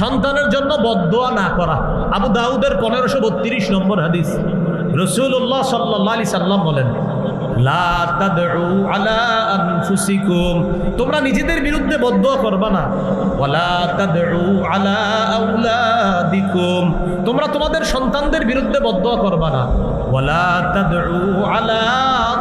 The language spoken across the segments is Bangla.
সন্তানের জন্য বদোয়া না করা। আবু দাউদের পনেরোশো বত্রিশ নম্বর হাদিস। রসুল্লাহ সাল্লাহ সাল্লাম বলেন তোমরা নিজেদের বিরুদ্ধে বদদোয়া করবা না। তোমরা তোমাদের সন্তানদের বিরুদ্ধে বদদোয়া করবা না।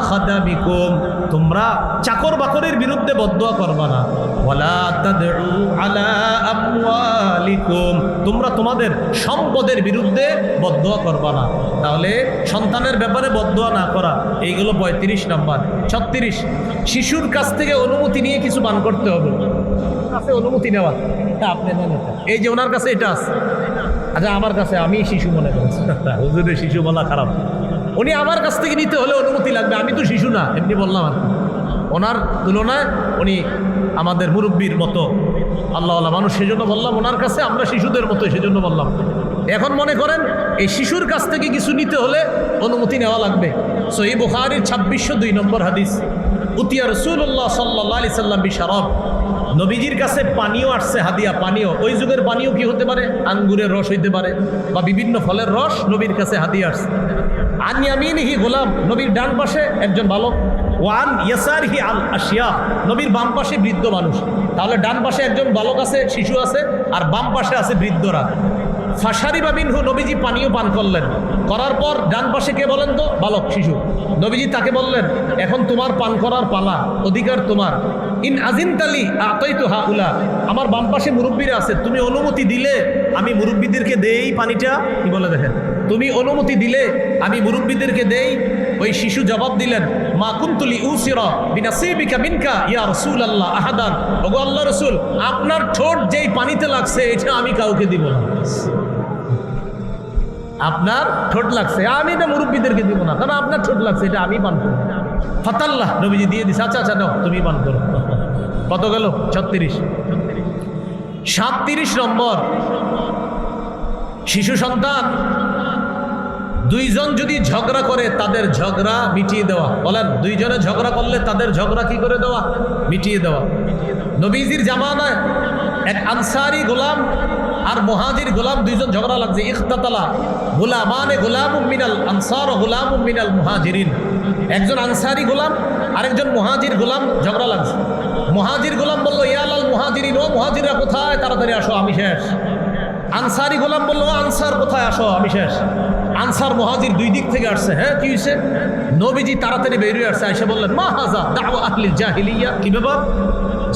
খাদামিকুম তোমরা চাকর বাকরের বিরুদ্ধে বদদোয়া করবা না। ওয়ালা তাদউ আলা আমওয়ালিকুম, তোমরা তোমাদের সম্পদের বিরুদ্ধে বদদোয়া করবা না। তাহলে সন্তানের ব্যাপারে বদদোয়া না করা, এইগুলো পঁয়ত্রিশ নাম্বার। ছত্রিশ, শিশুর কাছ থেকে অনুমতি নিয়ে কিছু পান করতে হবে। কাছে অনুমতি নেওয়া আপনি নেন এই যে ওনার কাছে এটা আছে। আচ্ছা আমার কাছে, আমি শিশু মনে করছি। হুজুরের শিশু বলা খারাপ। উনি আমার কাছ থেকে নিতে হলে অনুমতি লাগবে, আমি তো শিশু না, এমনি বললাম আর ওনার তুলনায় উনি আমাদের মুরব্বীর মতো আল্লাহ আল্লাহ মানুষ, সেজন্য বললাম, ওনার কাছে আমরা শিশুদের মতো, সেজন্য বললাম। এখন মনে করেন, এই শিশুর কাছ থেকে কিছু নিতে হলে অনুমতি নেওয়া লাগবে। সহি বুখারির ছাব্বিশশো দুই নম্বর হাদিস। উতিয়া রসুল্লাহ সাল্লাহ আলি সাল্লাম বিশারব। নবীজির কাছে পানীয় আসছে, হাদিয়া পানীয় ওই যুগের পানীয় কি হতে পারে? আঙ্গুরের রস হইতে পারে বা বিভিন্ন ফলের রস নবীর কাছে হাদিয়া আসছে। আনিয়ামিনহি গোলাম, নবীর ডান পাশে একজন বালক। ওয়ান ইয়াসারহি আল আশিয়া, নবীর বাম পাশে বৃদ্ধ মানুষ। তাহলে ডান পাশে একজন বালক আছে, শিশু আছে, আর বাম পাশে আছে বৃদ্ধরা। ফাঁসারি বা মিনহু নবীজি পানীয় পান করলেন। করার পর ডান পাশে কে বলেন তো? বালক, শিশু। নবীজি তাকে বললেন, এখন তোমার পান করার পালা, অধিকার তোমার। ইন আজিনতালি আতই তো হা উলা আমার বাম পাশে মুরব্বীরা আছে, তুমি অনুমতি দিলে আমি মুরব্বীদেরকে দেই পানিটা। কি বলে দেখেন? তুমি অনুমতি দিলে আমি মুরব্বীদেরকে দেই। ওই শিশু জবাব দিলেন, মা কুন্তুলি উসিরা বিনাসিবিকা মিনকা ইয়া রাসূলুল্লাহ আহাদান। ওগো আল্লাহ রসুল, আপনার ঠোঁট যেই পানিতে লাগছে, এটা আমি কাউকে দিব না। আপনার ঠোঁট লাগছে। আমি এটা মুরব্বীদেরকে দিব না, কারণ আপনার ঠোঁট লাগছে, এটা আমি পান করব। ফাতাল্লাহ, নবীজি দিয়ে দিছে আচ্ছা আচ্ছা নাও, তুমি পান করো। কত গেল? ছত্রিশ। সাতত্রিশ নম্বর। শিশু সন্তান, দুইজন যদি ঝগড়া করে, তাদের ঝগড়া মিটিয়ে দেওয়া। বলেন, দুইজনে ঝগড়া করলে তাদের ঝগড়া কি করে দেওয়া? মিটিয়ে দেওয়া। নবীজির জামানায় এক আনসারি গোলাম আর মহাজির গোলাম দুইজন ঝগড়া লাগছে। ইখতাতলা গোলামানে গোলাম মিনাল আনসার গোলাম মিনাল মুহাজিরিন। একজন আনসারি গোলাম, আরেকজন মহাজির গোলাম ঝগড়া লাগছে। মহাজির গোলাম বলল ইয়ালাল মুহাজিরিন, ও মহাজিরা কোথায়? তাড়াতাড়ি আসো, আমি শেষ। আনসারি গোলাম বলল আনসার, কোথায় আসো? আমি শেষ। আনসার মহাজির দুই দিক থেকে আসছে। হ্যাঁ কি হয়েছে নবীজি তাড়াতাড়ি বেরিয়ে আসছে এসে বললেন, মা হাজা দাওয়া আহলি জাহিলিয়া। কি ব্যাপার?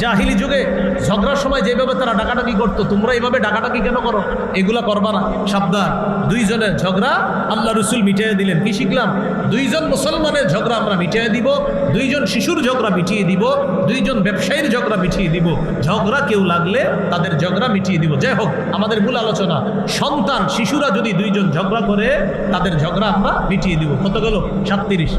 জাহিলি যুগে ঝগড়ার সময় যেভাবে তারা ডাকাডাকি করতো, তোমরা এইভাবে ডাকাডাকি কেন করো? এগুলা করবা না। সাবধান। দুইজনের ঝগড়া আল্লাহ রসুল মিটিয়ে দিলেন। কি শিখলাম? দুইজন মুসলমানের ঝগড়া আমরা মিটিয়ে দিব, দুইজন শিশুর ঝগড়া মিটিয়ে দিব, দুইজন ব্যবসায়ীর ঝগড়া মিটিয়ে দিব। ঝগড়া কেউ লাগলে তাদের ঝগড়া মিটিয়ে দিব। যাই হোক, আমাদের মূল আলোচনা সন্তান, শিশুরা যদি দুইজন ঝগড়া করে, তাদের ঝগড়া আমরা মিটিয়ে দিব। কত গেল? সাতত্রিশ।